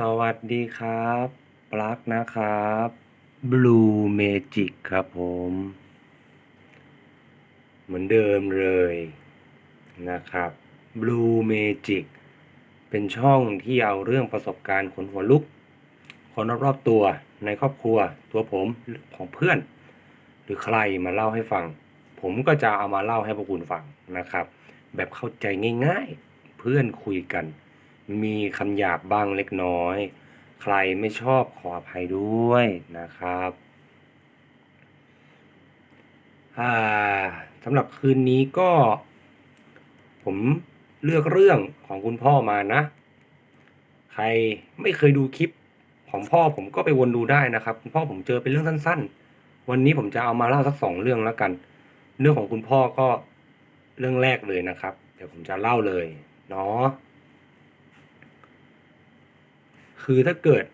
สวัสดีครับ ปลั๊กนะครับ Blue Magic ครับผม เหมือนเดิมเลยนะครับ Blue Magic เป็นช่องที่เอาเรื่องประสบการณ์คนหัวลุก คนรอบๆตัวในครอบครัวตัวผมของเพื่อน หรือใครมาเล่าให้ฟัง ผมก็จะเอามาเล่าให้พวกคุณฟังนะครับ แบบเข้าใจง่ายๆ เพื่อนคุยกัน มีคำหยาบบ้างเล็กน้อย ใครไม่ชอบขออภัยด้วยนะครับสำหรับคืนนี้ก็ ผมเลือกเรื่องของคุณพ่อมานะ ใครไม่เคยดูคลิปของพ่อผมก็ไปวนดูได้นะครับ คุณพ่อผมเจอเป็นเรื่องสั้น ๆ วันนี้ผมจะเอามาเล่าสักสองเรื่องแล้วกัน เรื่องของคุณพ่อก็เรื่องแรกเลยนะครับ เดี๋ยวผมจะเล่าเลยเนาะ คือถ้าเกิด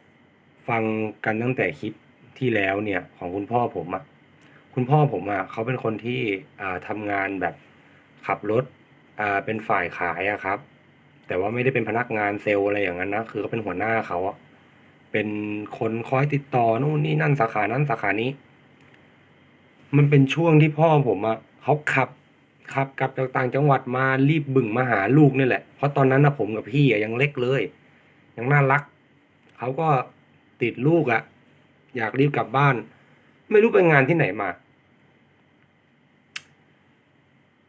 ฟังกันตั้งแต่คลิปที่แล้วเนี่ยของคุณพ่อผมอะ่ะคุณพ่อผมอะ่ะเขาเป็นคนที่อ่าทำงานแบบขับรถอ่าเป็นฝ่ายขายอะครับ แต่ว่าไม่ได้เป็นพนักงานเซลล์อะไรอย่างนั้นนะคือเขาเป็นหัวหน้าเขาอะเป็นคนคอยติดต่อนู่นนี่นั่นสาขานั้นสาขานี้ มันเป็นช่วงที่พ่อผมอะ่ะเขาขับขับกลับจากต่างจังหวัดมารีบบึ่งมาหาลูกนี่แหละเพราะตอนนั้นนะผมกับพี่อะยังเล็กเลย ยังน่ารัก เขาก็ติดลูกอะอยากรีบกลับบ้าน ไม่รู้ไปงานที่ไหนมา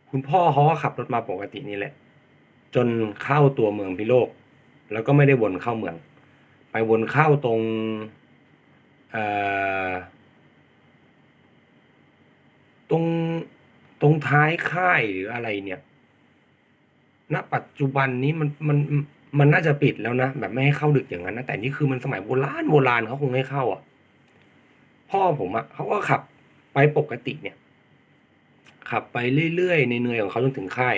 คุณพ่อเขาก็ขับรถมาปกตินี่แหละ จนเข้าตัวเมืองพิโลก แล้วก็ไม่ได้วนเข้าเมือง ไปวนเข้าตรงเอ่อตรงตรงท้ายค่ายหรืออะไรเนี่ย ณ ปัจจุบันนี้มันมัน มันน่าจะปิดแล้วนะแบบไม่ให้เข้าดึกอย่างนั้นนะแต่นี่คือมันสมัยโบราณโบราณเขาคงไม่เข้าอะ พ่อผมอะเขาก็ขับไปปกติเนี่ย ขับไปเรื่อยๆในเนื่อยของเขาจนถึงค่าย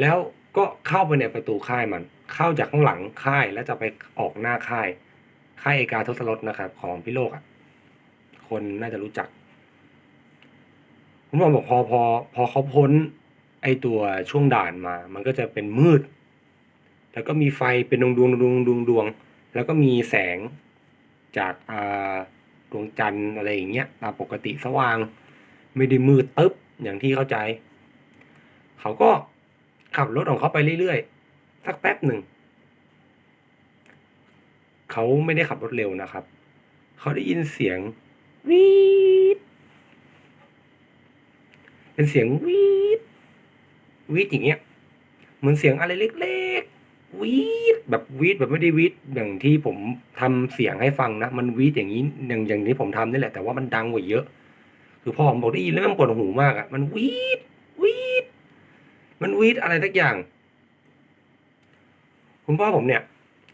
แล้วก็เข้าไปในประตูค่ายมัน เข้าจากข้างหลังค่ายแล้วจะไปออกหน้าค่าย ค่ายเอกาทศรสนะครับ ของพี่โลกอะ คนน่าจะรู้จักคุณหมอบอกพอพอพอเขาพ้นไอตัวช่วงด่านมา มันก็จะเป็นมืด แล้วก็มีไฟเป็นดวงดวงดวงดวงดวงแล้วก็มีแสงจากดวงจันทร์อะไรอย่างเงี้ยตามปกติสว่าง ไม่ได้มืดตึ๊บอย่างที่เข้าใจ เขาก็ขับรถของเขาไปเรื่อยๆ สักแป๊บหนึ่ง เขาไม่ได้ขับรถเร็วนะครับ เขาได้ยินเสียงวีดเป็นเสียงวีดวีดอย่างเงี้ย เหมือนเสียงอะไรเล็กๆ วีดแบบวีดแบบไม่ได้วีดอย่างที่ผมทำเสียงให้ฟังนะ มันวีดอย่างนี้อย่างอย่างที่ผมทำนี่แหละแต่ว่ามันดังกว่าเยอะ คือพ่อผมบอกได้ยินแล้วมันปวดหูมากอะ่ะมันวีดวีดมันวีดอะไรสักอย่าง คุณพ่อผมเนี่ย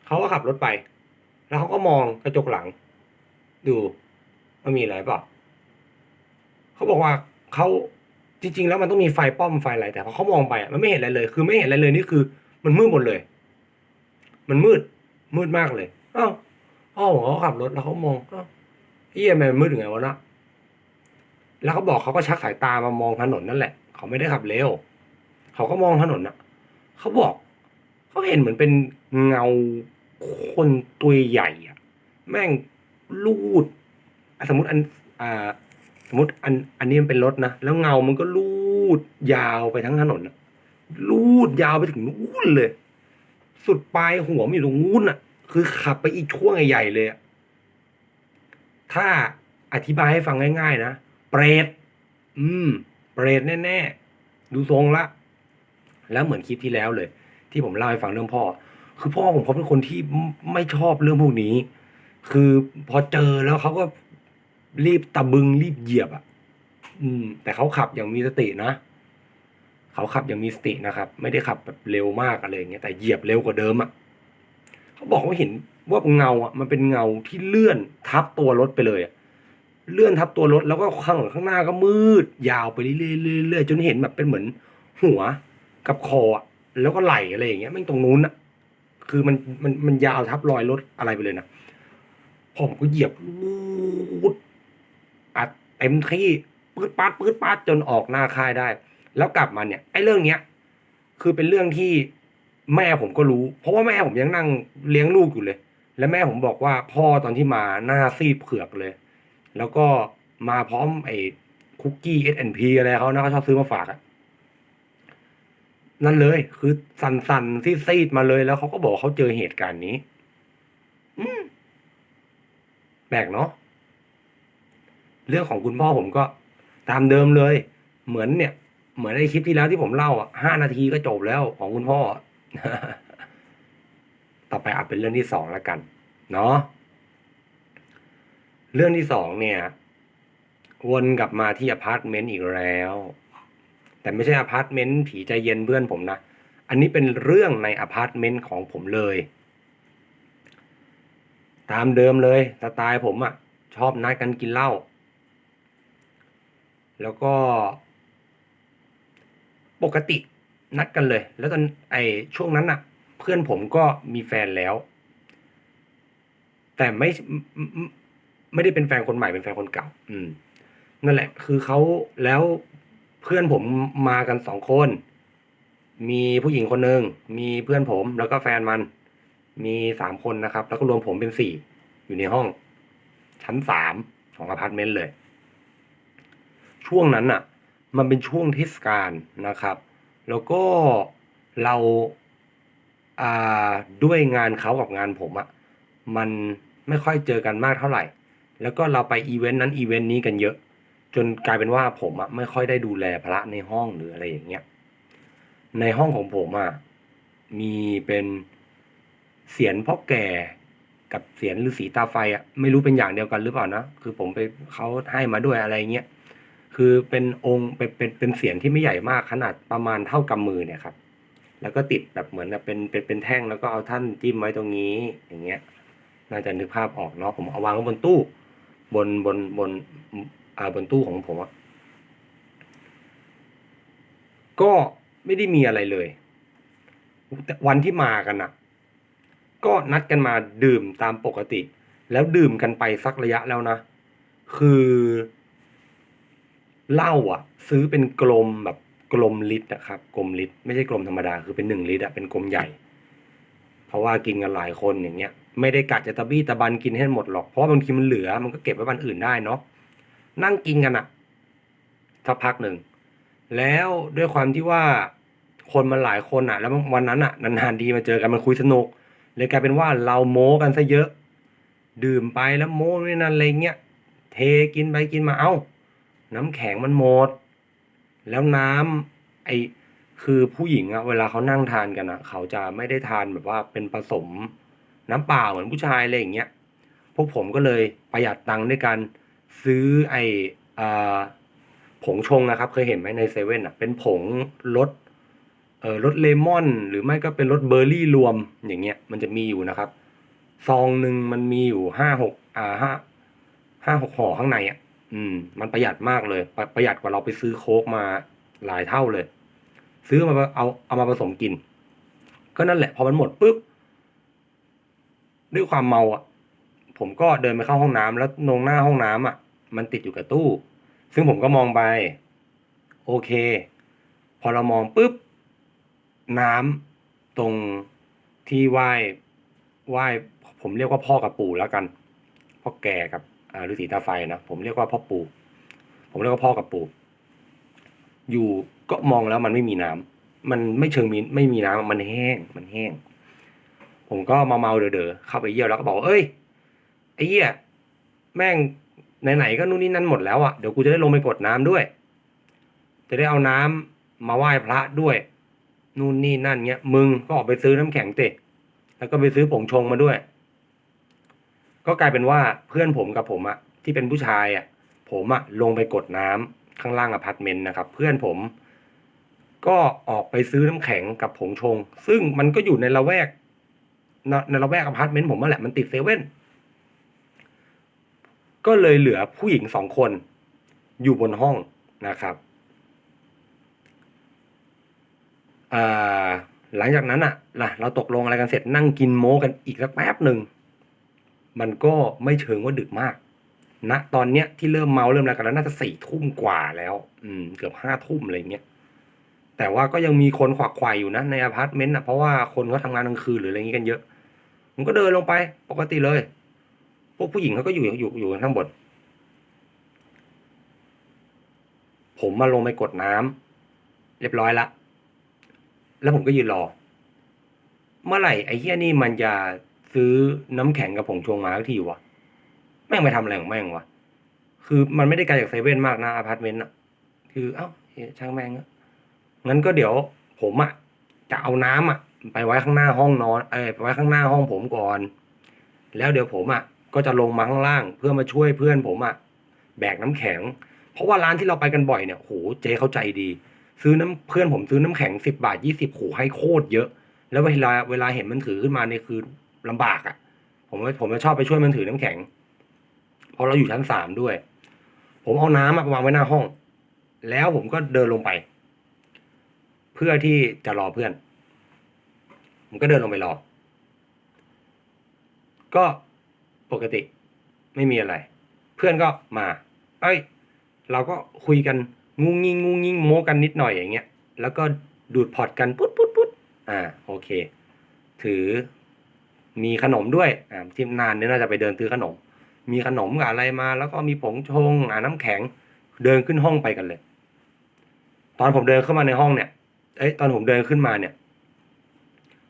เขาก็ขับรถไป แล้วเขาก็มองกระจกหลัง ดูว่ามีอะไรเปล่าเขาบอกว่าเขาจริง ๆ แล้วมันต้องมีไฟป้อมไฟอะไรแต่พอเขามองไปอะมันไม่เห็นอะไรเลย คือไม่เห็นอะไรเลยนี่คือ มันมืดหมดเลย มันมืด มืดมากเลยอ้าวพ่อผมเขาขับรถแล้วเขามองอ้าวเฮียมันมืดยังไงวะนะแล้วเขาบอกเขาก็ชักสายตามามองถนนนั่นแหละ เขาไม่ได้ขับเร็วเขาก็มองถนนน่ะเขาบอก เขาเห็นเหมือนเป็นเงาคนตัวใหญ่อะแม่งลูดอ่สมมติอันอ่าสมมติอันอันนี้มันเป็นรถนะ แล้วเงามันก็ลูดยาวไปทั้งถนนลูดยาวไปถึงนู้นเลย สุดปลายหัวมันอยู่ตรงนู้นอะ คือขับไปอีกช่วงใหญ่ๆเลยอะถ้าอธิบายให้ฟังง่ายๆนะเปรตอืม เปรตแน่ๆ ดูทรงละ แล้วเหมือนคลิปที่แล้วเลย ที่ผมเล่าให้ฟังเรื่องพ่อ คือพ่อผมเขาเป็นคนที่ไม่ชอบเรื่องพวกนี้ คือพอเจอแล้วเขาก็รีบตะบึงรีบเหยียบอะ อืม แต่เขาขับอย่างมีสตินะ เขาขับอย่างมีสตินะครับ ไม่ได้ขับแบบเร็วมากอะไรอย่างเงี้ยแต่เหยียบเร็วกว่าเดิมอะเขาบอกว่าเห็นว่าเงาอะมันเป็นเงาที่เลื่อนทับตัวรถไปเลยอะเลื่อนทับตัวรถแล้วก็ข้างหลังข้างหน้าก็มืด ยาวไปเรื่อยๆจนเห็นแบบเป็นเหมือนหัวกับคออะแล้วก็ไหลอะไรอย่างเงี้ยแม่ตรงนู้นอะคือมันมันมันยาวทับรอยรถอะไรไปเลยนะผมก็เหยียบลูดอัดเต็มที่ปืดปาดปืดปาดจนออกหน้าค่ายได้ แล้วกลับมาเนี่ยไอ้เรื่องเนี้ยคือเป็นเรื่องที่แม่ผมก็รู้ เพราะว่าแม่ผมยังนั่งเลี้ยงลูกอยู่เลย และแม่ผมบอกว่าพ่อตอนที่มาหน้าซีดเผือกเลย แล้วก็มาพร้อมไอ้คุกกี้ S&P อนพีอะไรเขานะเขาชอบซื้อมาฝากอะนั่นเลย คือสันสันซีดซีดมาเลยแล้วเขาก็บอกเขาเจอเหตุการณ์นี้ อืมแปลกเนาะเรื่องของคุณพ่อผมก็ตามเดิมเลย เหมือนเนี่ย เหมือนในคลิปที่แล้วที่ผมเล่าอะห้านาทีก็จบแล้วของคุณพ่อ ต่อไปอาจเป็นเรื่องที่สองแล้วกัน เนาะเรื่องที่สองเนี่ย วนกลับมาที่อพาร์ตเมนต์อีกแล้ว แต่ไม่ใช่อพาร์ตเมนต์ผีใจเย็นเพื่อนผมนะอันนี้เป็นเรื่องในอพาร์ตเมนต์ของผมเลย ตามเดิมเลยสไตล์ผมอะ่ะ ชอบนัดกันกินเหล้าแล้วก็ ปกตินัดกันเลย แล้วตอนไอช่วงนั้นอะ่ะเพื่อนผมก็มีแฟนแล้ว แต่ไม่ไม่ได้เป็นแฟนคนใหม่เป็นแฟนคนเก่า อืม นั่นแหละ คือเขาแล้วเพื่อนผมมากันสองคน มีผู้หญิงคนหนึ่งมีเพื่อนผมแล้วก็แฟนมัน มีสามคนนะครับ แล้วก็รวมผมเป็นสี่อยู่ในห้อง ชั้นสามของอพาร์ตเมนต์เลย ช่วงนั้นน่ะ มันเป็นช่วงเทศกาลนะครับ แล้วก็เราด้วยงานเขากับงานผมอะมันไม่ค่อยเจอกันมากเท่าไหร่ แล้วก็เราไปอีเวนต์นั้นอีเวนต์นี้กันเยอะ จนกลายเป็นว่าผมอะไม่ค่อยได้ดูแลพระในห้องหรืออะไรอย่างเงี้ย ในห้องของผมอะมีเป็นเสียนพ่อแก่กับเสียนฤาษีตาไฟอะไม่รู้เป็นอย่างเดียวกันหรือเปล่านะ คือผมไปเขาให้มาด้วยอะไรเงี้ย คือเป็นองค์เป็นเป็นเป็นเสียนที่ไม่ใหญ่มากขนาดประมาณเท่ากำมือเนี่ยครับ แล้วก็ติดแบบเหมือนแบบเป็นเป็นเป็นแท่งแล้วก็เอาท่านจิ้มไว้ตรงนี้อย่างเงี้ยน่าจะนึกภาพออกเนาะผมเอาวางไว้บนตู้ บนบนบนอ่าบนตู้ของผมอะก็ไม่ได้มีอะไรเลยแต่วันที่มากันอะก็นัดกันมาดื่มตามปกติ แล้วดื่มกันไปสักระยะแล้วนะ คือ เหล้าอะ ซื้อเป็นกลมแบบกลมลิตรนะครับกลมลิตรไม่ใช่กลมธรรมดาคือเป็นหนึ่งลิตรอะเป็นกลมใหญ่ เพราะว่ากินกันหลายคนอย่างเงี้ย ไม่ได้กะจะตะบี้ตะบันกินให้หมดหรอกเพราะว่าบางทีมันเหลือมันก็เก็บไว้วันอื่นได้เนาะนั่งกินกันอะสักพักหนึ่งแล้วด้วยความที่ว่าคนมันหลายคนอะแล้ววันนั้นอะนานๆดีมาเจอกันมันคุยสนุกเลยกลายเป็นว่าเราโม้กันซะเยอะ ดื่มไปแล้วโม้นี่นั่นอะไรเงี้ยเทกินไปกินมาเอ้า น้ำแข็งมันหมด แล้วน้ำไอคือผู้หญิงอะเวลาเขานั่งทานกันอะเขาจะไม่ได้ทานแบบว่าเป็นผสมน้ำเปล่าเหมือนผู้ชายอะไรอย่างเงี้ยพวกผมก็เลยประหยัดตังค์ด้วยการซื้อไออ่าผงชงนะครับ เคยเห็นไหมในเซเว่นอะเป็นผงรสเออรสเลมอน หรือไม่ก็เป็นรสเบอร์รี่รวมอย่างเงี้ยมันจะมีอยู่นะครับ ซองหนึ่งมันมีอยู่ห้าหกอ่าห้าห้าหกห่อข้างในอะ อืม มันประหยัดมากเลยประประหยัดกว่าเราไปซื้อโค้กมาหลายเท่าเลย ซื้อมาเอาเอามาผสมกิน ก็นั่นแหละ พอมันหมดปุ๊บด้วยความเมาอะ ผมก็เดินไปเข้าห้องน้ำแล้วตรงหน้าห้องน้ำอะ มันติดอยู่กับตู้ ซึ่งผมก็มองไป โอเค พอเรามองปุ๊บ น้ำตรงที่ไหว้ไหว้ผมเรียกว่าพ่อกับปู่แล้วกันพ่อแก่กับ ฤาษีตาไฟนะผมเรียกว่าพ่อปู่ ผมเรียกว่าพ่อกับปู่อยู่ก็มองแล้วมันไม่มีน้ำมันไม่เชิงมีไม่มีน้ำมันแห้งมันแห้ง ผมก็มาเมาเด๋อๆเข้าไปเยี่ยวแล้วก็บอกเอ้ยไอ้เหี้ยแม่งไหนๆก็นู่นนี่นั่นหมดแล้วอะเดี๋ยวกูจะได้ลงไปกดน้ำด้วย จะได้เอาน้ำมาไหว้พระด้วยนู่นนี่นั่นเงี้ยมึงก็ออกไปซื้อน้ำแข็งเตะแล้วก็ไปซื้อผงชงมาด้วย ก็กลายเป็นว่าเพื่อนผมกับผมอะที่เป็นผู้ชายอะผมอะลงไปกดน้ำข้างล่างอพาร์ตเมนต์นะครับ เพื่อนผม ก็ออกไปซื้อน้ำแข็งกับผงชง ซึ่งมันก็อยู่ในละแวกในละแวกอพาร์ตเมนต์ผมนั่นแหละมันติดเซเว่นก็เลยเหลือผู้หญิงสองคน อยู่บนห้องนะครับอ่าหลังจากนั้นอะ่ะเราตกลงอะไรกันเสร็จนั่งกินโม้กันอีกสักแป๊บหนึ่ง มันก็ไม่เชิงว่าดึกมากนะตอนเนี้ยที่เริ่มเมาเริ่มอะไรกันแล้วน่าจะสี่ทุ่มกว่าแล้ว อืม เกือบห้าทุ่มอะไรเงี้ยแต่ว่าก็ยังมีคนขวักไขว่อยู่นะในอพาร์ตเมนต์อะเพราะว่าคนเขาทำงานกลางคืนหรืออะไรอย่างงี้กันเยอะผมก็เดินลงไป ปกติเลย พวกผู้หญิงเขาก็อยู่อยู่อยู่ข้างบนผมมาลงไปกดน้ำเรียบร้อยละแล้วผมก็ยืนรอ เมื่อไหร่ไอ้เฮี้ยนี่มันจะ ซื้อน้ำแข็งกับผงชงมาสักทีวะแม่งไปทำอะไรของแม่งวะคือมันไม่ได้ไกลจากเซเว่นมากนะอพาร์ตเมนต์อะคือเอ้าช่างแม่งอะงั้นก็เดี๋ยวผมอะจะเอาน้ำอะไปไว้ข้างหน้าห้องนอนเอ้ยไปไว้ข้างหน้าห้องผมก่อน แล้วเดี๋ยวผมอะก็จะลงมาข้างล่าง เพื่อมาช่วยเพื่อนผมอะแบกน้ำแข็ง เพราะว่าร้านที่เราไปกันบ่อยเนี่ยโหเจ๊เขาใจดี ซื้อน้ำเพื่อนผมซื้อน้ำแข็งสิบบาทยี่สิบโหให้โคตรเยอะ แล้วเวลาเวลาเห็นมันถือขึ้นมาเนี่ยคือ ลำบากอะ่ะ ผมผมจะชอบไปช่วยมันถือน้ำแข็งเพราะเราอยู่ชั้นสามด้วย ผมเอาน้ำมาวางไว้หน้าห้อง แล้วผมก็เดินลงไป เพื่อที่จะรอเพื่อน ผมก็เดินลงไปรอ ก็ปกติไม่มีอะไร เพื่อนก็มา เอ้ย เราก็คุยกันงุงงิงงุงงิงโม้กันนิดหน่อยอย่างเงี้ย แล้วก็ดูดพอร์ตกันปุ๊ดปุ๊ดปุ๊ดอ่า โอเค ถือ มีขนมด้วยอ่าที่นานเนี่ยน่าจะไปเดินซื้อขนม มีขนมกับอะไรมา แล้วก็มีผงชงอ่าน้ำแข็งเดินขึ้นห้องไปกันเลย ตอนผมเดินเข้ามาในห้องเนี่ยเอ้ยตอนผมเดินขึ้นมาเนี่ย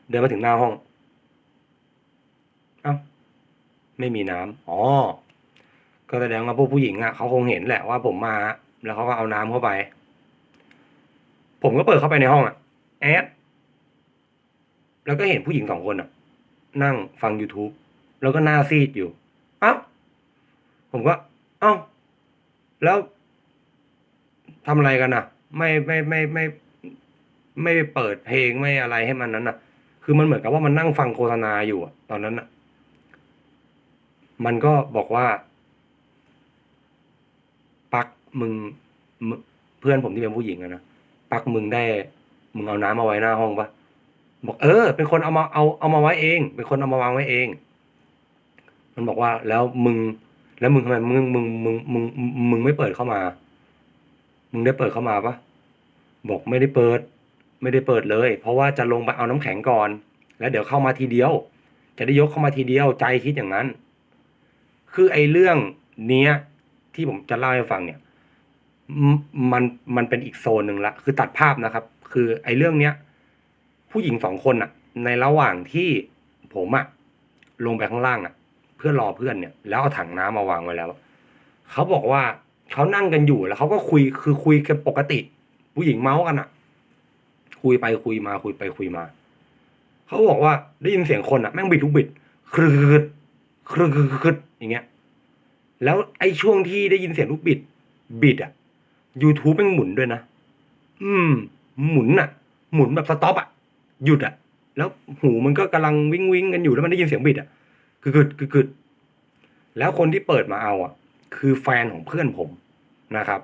เดินมาถึงหน้าห้องเอ้าไม่มีน้ำอ๋อก็แสดงว่าพวกผู้หญิงอะเขาคงเห็นแหละว่าผมมา แล้วเขาก็เอาน้ำเข้าไป ผมก็เปิดเข้าไปในห้องอะแอดแล้วก็เห็นผู้หญิงสองคนอะ นั่งฟัง YouTube แล้วก็หน้าซีดอยู่ เอ้า ผมก็ เอ้า แล้วทำอะไรกันอะไม่ไม่ไม่ไม่ ไม่เปิดเพลงไม่อะไรให้มันนั้นอะคือมันเหมือนกับว่ามันนั่งฟังโฆษณาอยู่อะตอนนั้นอะมันก็บอกว่า ปักมึงมึง เพื่อนผมที่เป็นผู้หญิงอะนะปักมึงได้ มึงเอาน้ำมาไว้หน้าห้องปะ บอกเออ เป็นคนเอามาเอาเอามาไว้เอง เป็นคนเอามาวางไว้เอง มันบอกว่าแล้วมึง แล้วมึงทำไมมึงมึงมึงมึงมึงไม่เปิดเข้ามา มึงได้เปิดเข้ามาปะบอกไม่ได้เปิด ไม่ได้เปิดเลย เพราะว่าจะลงไปเอาน้ำแข็งก่อน แล้วเดี๋ยวเข้ามาทีเดียว จะได้ยกเข้ามาทีเดียวใจคิดอย่างนั้น คือไอ้เรื่องเนี้ยที่ผมจะเล่าให้ฟังเนี่ย มันมันเป็นอีกโซนหนึ่งละคือตัดภาพนะครับ คือไอ้เรื่องเนี้ย ผู้หญิงสองคนอะในระหว่างที่ผมอะลงไปข้างล่างอะเพื่อรอเพื่อนเนี่ย แล้วเอาถังน้ำมาวางไว้แล้วเขาบอกว่าเขานั่งกันอยู่แล้วเขาก็คุยคือคุยกันปกติ ผู้หญิงเมาส์กันอะคุยไปคุยมาคุยไปคุยมาเขาบอกว่าได้ยินเสียงคนอะแม่งบิดทุกบิดครืดครืดครืดครืดอย่างเงี้ย แล้วไอ้ช่วงที่ได้ยินเสียงลูกบิด บิดอะ YouTube มันหมุนด้วยนะ อืม หมุนอะหมุนแบบสต็อปอะ หยุดอะแล้วหูมันก็กำลังวิ่งวิ่งกันอยู่แล้วมันได้ยินเสียงบิดอะคือกึดคือกึดแล้วคนที่เปิดมาเอาอะคือแฟนของเพื่อนผมนะครับ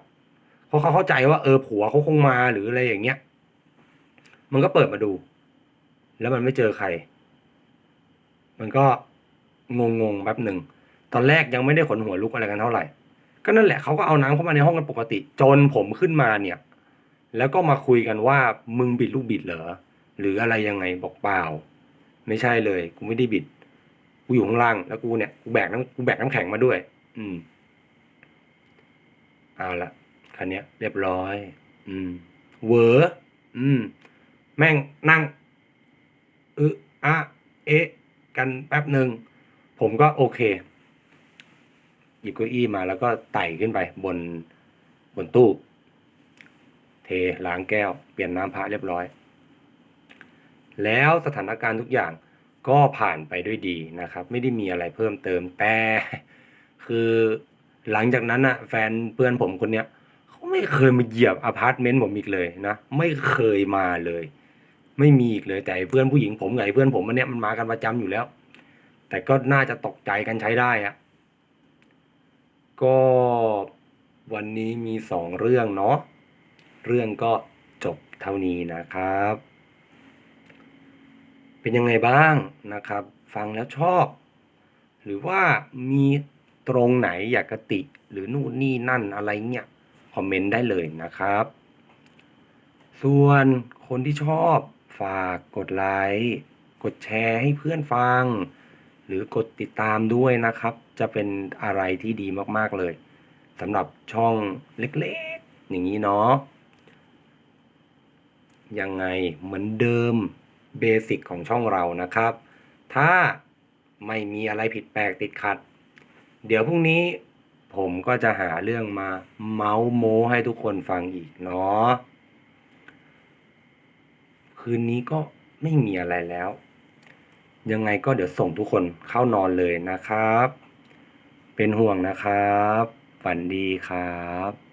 เพราะเขาเข้าใจว่าเออผัวเขาคงมาหรืออะไรอย่างเงี้ย มันก็เปิดมาดู แล้วมันไม่เจอใคร มันก็งงงๆแป๊บหนึ่งตอนแรกยังไม่ได้ขนหัวลุกอะไรกันเท่าไหร่ ก็นั่นแหละเขาก็เอาน้ำเข้ามาในห้องกันปกติ จนผมขึ้นมาเนี่ย แล้วก็มาคุยกันว่ามึงบิดลูกบิดเหรอ หรืออะไรยังไงบอกเปล่า ไม่ใช่เลยกูไม่ได้บิดกูอยู่ข้างล่างแล้วกูเนี่ยกูแบกน้ำกูแบกน้ำแข็งมาด้วย อืมเอาละคันเนี้ยเรียบร้อย อืมเหวออืม แม่งนั่งอึอะเอะกันแป๊บหนึ่งผมก็โอเคหยิบเก้าอี้มาแล้วก็ไต่ขึ้นไปบนบนตู้ เทล้างแก้ว เปลี่ยนน้ำพระเรียบร้อย แล้วสถานการณ์ทุกอย่างก็ผ่านไปด้วยดีนะครับ ไม่ได้มีอะไรเพิ่มเติมแต่คือหลังจากนั้นอะแฟนเพื่อนผมคนเนี้ยเขาไม่เคยมาเหยียบอพาร์ตเมนต์ผมอีกเลยนะไม่เคยมาเลย ไม่มีอีกเลยแต่เพื่อนผู้หญิงผมไอ้เพื่อนผมอันเนี้ยมันมากันประจำอยู่แล้ว แต่ก็น่าจะตกใจกันใช้ได้อะก็วันนี้มีสองเรื่องเนาะเรื่องก็จบเท่านี้นะครับ เป็นยังไงบ้างนะครับ ฟังแล้วชอบ หรือว่ามีตรงไหนอยากกติ หรือนู่นนี่นั่นอะไรเงี้ยคอมเมนต์ได้เลยนะครับ ส่วนคนที่ชอบฝากกดไลค์กดแชร์ให้เพื่อนฟัง หรือกดติดตามด้วยนะครับ จะเป็นอะไรที่ดีมากๆเลยสำหรับช่องเล็กๆ อย่างนี้เนาะยังไงเหมือนเดิม เบสิกของช่องเรานะครับ ถ้าไม่มีอะไรผิดแปลกติดขัด เดี๋ยวพรุ่งนี้ผมก็จะหาเรื่องมาเมาส์โม้ให้ทุกคนฟังอีกเนาะคืนนี้ก็ไม่มีอะไรแล้ว ยังไงก็เดี๋ยวส่งทุกคนเข้านอนเลยนะครับ เป็นห่วงนะครับ ฝันดีครับ